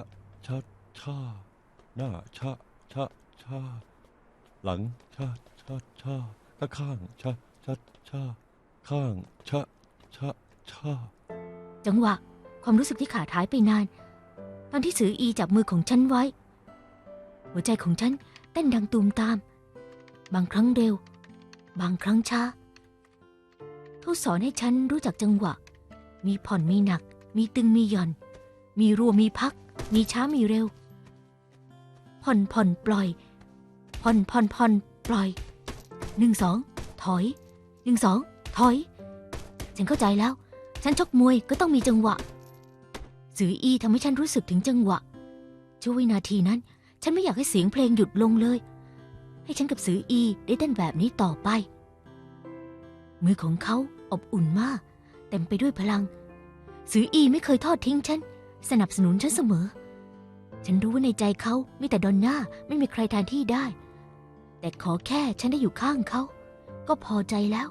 ะชะชาหน้าชะชะชาหลังชะชะชาข้างข้างชะชะชาข้างชะชะชาจังหวะ ความรู้สึกที่ขาดหายไปนาน ตอนที่สืออีจับมือของฉันไว้ หัวใจของฉันเต้นดังตูมตาม บางครั้งเร็ว บางครั้งช้าเขาสอนให้ฉันรู้จักจังหวะ มีผ่อนมีหนัก มีตึงมีหย่อน มีรัวมีพัก มีช้ามีเร็ว ผ่อนผ่อนปล่อย ผ่อนผ่อนผ่อนปล่อยหนึ่งสองถอยหนึ่งสองถอย ฉันเข้าใจแล้ว ฉันชกมวยก็ต้องมีจังหวะ สืออีทำให้ฉันรู้สึกถึงจังหวะ ช่วงวินาทีนั้น ฉันไม่อยากให้เสียงเพลงหยุดลงเลย ให้ฉันกับสืออีได้เต้นแบบนี้ต่อไป มือของเขาอบอุ่นมาก เต็มไปด้วยพลัง สืออีไม่เคยทอดทิ้งฉัน สนับสนุนฉันเสมอ ฉันรู้ว่าในใจเขามีแต่ดอนน่าไม่มีใครแทนที่ได้ แต่ขอแค่ฉันได้อยู่ข้างเขา ก็พอใจแล้ว